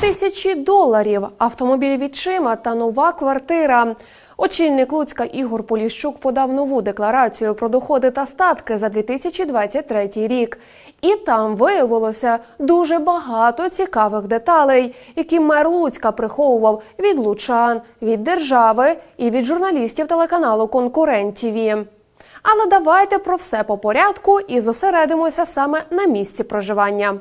Тисячі доларів, автомобіль відчима та нова квартира. Очільник Луцька Ігор Поліщук подав нову декларацію про доходи та статки за 2023 рік. І там виявилося дуже багато цікавих деталей, які мер Луцька приховував від лучан, від держави і від журналістів телеканалу Конкурент ТІВІ. Але давайте про все по порядку і зосередимося саме на місці проживання.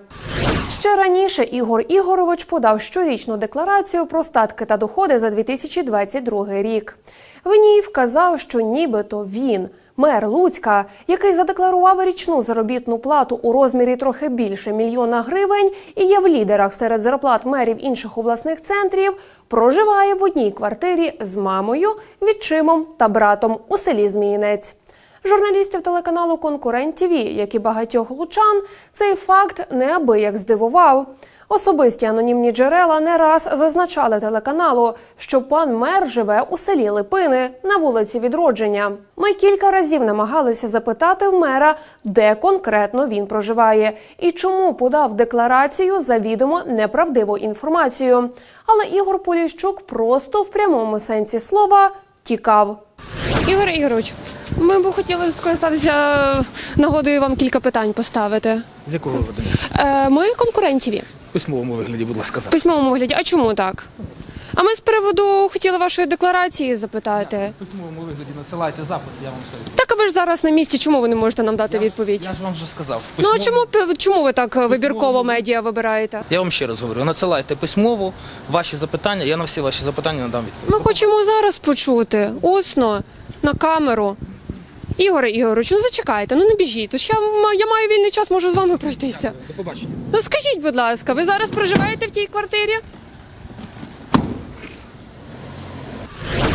Ще раніше Ігор Ігорович подав щорічну декларацію про статки та доходи за 2022 рік. В ній вказав, що нібито він, мер Луцька, який задекларував річну заробітну плату у розмірі трохи більше мільйона гривень і є в лідерах серед зарплат мерів інших обласних центрів, проживає в одній квартирі з мамою, відчимом та братом у селі Зміїнець. Журналістів телеканалу Конкурент ТІВІ, як і багатьох лучан, цей факт неабияк здивував. Особисті анонімні джерела не раз зазначали телеканалу, що пан мер живе у селі Липини на вулиці Відродження. Ми кілька разів намагалися запитати в мера, де конкретно він проживає і чому подав декларацію завідомо неправдиву інформацію. Але Ігор Поліщук просто в прямому сенсі слова тікав. Ігор Ігорович, ми б хотіли скористатися нагодою вам кілька питань поставити. З якого виводу? Е, ми конкурентіві В письмовому вигляді, будь ласка, в письмовому вигляді. А чому так? А ми з приводу хотіли вашої декларації запитати. В письмовому вигляді надсилайте запит, я вам все. Так а ви ж зараз на місці. Чому ви не можете нам дати відповідь? Я ж вам вже сказав. в Ну а письмовому- чому пи- чому ви так е, вибірково медіа вибираєте? Я вам ще раз говорю, надсилайте письмово ваші запитання, я на всі ваші запитання надам відповідь. Ми хочемо зараз почути усно на камеру. Ігоре Ігорович, ну зачекайте, ну не біжіть. Тож я, я маю вільний час, можу з вами пройтися. До побачення. Ну скажіть, будь ласка, ви зараз проживаєте в тій квартирі?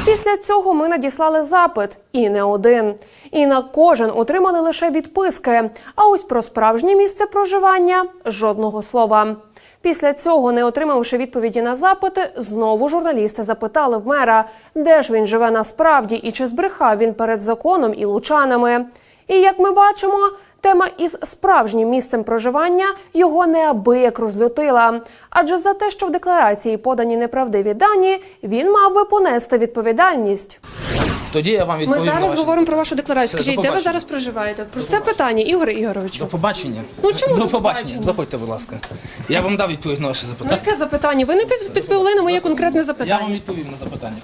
Після цього ми надіслали запит, і не один. І на кожен отримали лише відписки. А ось про справжнє місце проживання жодного слова. Після цього, не отримавши відповіді на запити, знову журналісти запитали в мера, де ж він живе насправді і чи збрехав він перед законом і лучанами. І як ми бачимо, Тема із справжнім місцем проживання його неабияк розлютила. Адже за те, що в декларації подані неправдиві дані, він мав би понести відповідальність. Тоді я вам Ми відповім. на зараз ваші- говоримо про вашу декларацію. Все, Скажіть, де ви побачення. зараз проживаєте? Просте питання, Ігор Ігоровичу. До побачення. Ну, чому До до побачення. побачення? Заходьте, будь ласка. Я вам дав відповідь на ваше Ну, запитання. яке запитання? Ви не під- відповіли на моє конкретне Я вам запитання. відповім на запитання.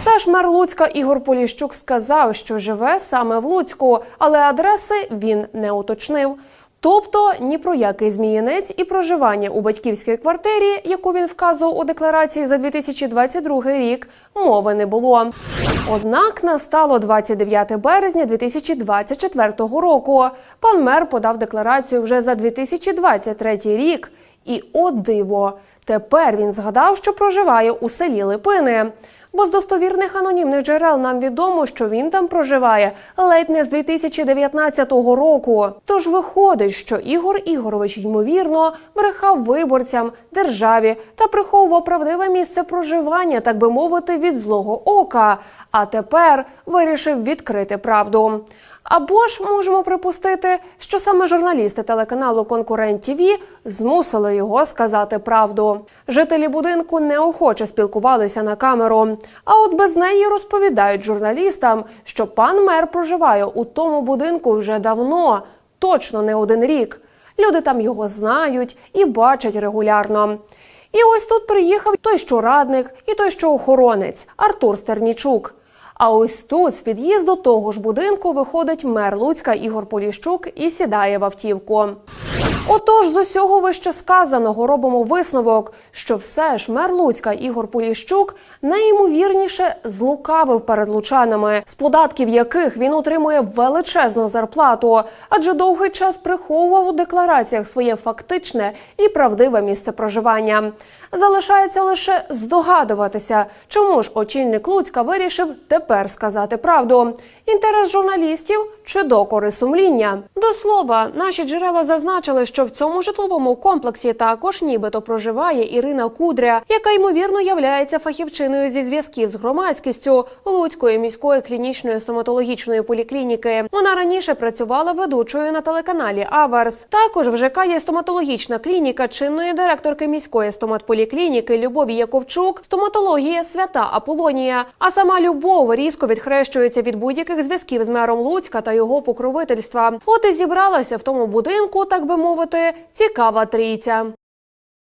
Все ж мер Луцька Ігор Поліщук сказав, що живе саме в Луцьку, але адреси він не уточнив. Тобто ні про який зміїнець і проживання у батьківській квартирі, яку він вказував у декларації за 2022 рік, мови не було. Однак настало 29 березня 2024 року. Пан мер подав декларацію вже за 2023 рік. І о диво, тепер він згадав, що проживає у селі Липини. Бо з достовірних анонімних джерел нам відомо, що він там проживає ледь не з 2019 року. Тож виходить, що Ігор Ігорович ймовірно брехав виборцям, державі та приховував правдиве місце проживання, так би мовити, від злого ока. А тепер вирішив відкрити правду. Або ж можемо припустити, що саме журналісти телеканалу Конкурент ТІВІ змусили його сказати правду. Жителі будинку неохоче спілкувалися на камеру. А от без неї розповідають журналістам, що пан мер проживає у тому будинку вже давно, точно не один рік. Люди там його знають і бачать регулярно. І ось тут приїхав той, що радник, і той, що охоронець Артур Стернічук. А ось тут з під'їзду того ж будинку виходить мер Луцька Ігор Поліщук і сідає в автівку. Отож, з усього вище сказаного робимо висновок, що все ж мер Луцька Ігор Поліщук найімовірніше злукавив перед лучанами, з податків яких він отримує величезну зарплату, адже довгий час приховував у деклараціях своє фактичне і правдиве місце проживання. Залишається лише здогадуватися, чому ж очільник Луцька вирішив тепер сказати правду. Інтерес журналістів чи докори сумління. До слова, наші джерела зазначили, що в цьому житловому комплексі також нібито проживає Ірина Кудря, яка ймовірно являється фахівчиною зі зв'язків з громадськістю Луцької міської клінічної стоматологічної поліклініки. Вона раніше працювала ведучою на телеканалі Аверс. Також в ЖК є стоматологічна клініка чинної директорки міської стоматполіклініки Любові Яковчук. Стоматологія свята Аполонія. А сама Любов різко відхрещується від будь-яких зв'язків з мером Луцька та його покровительства. От і зібралася в тому будинку, так би мовити, цікава трійця.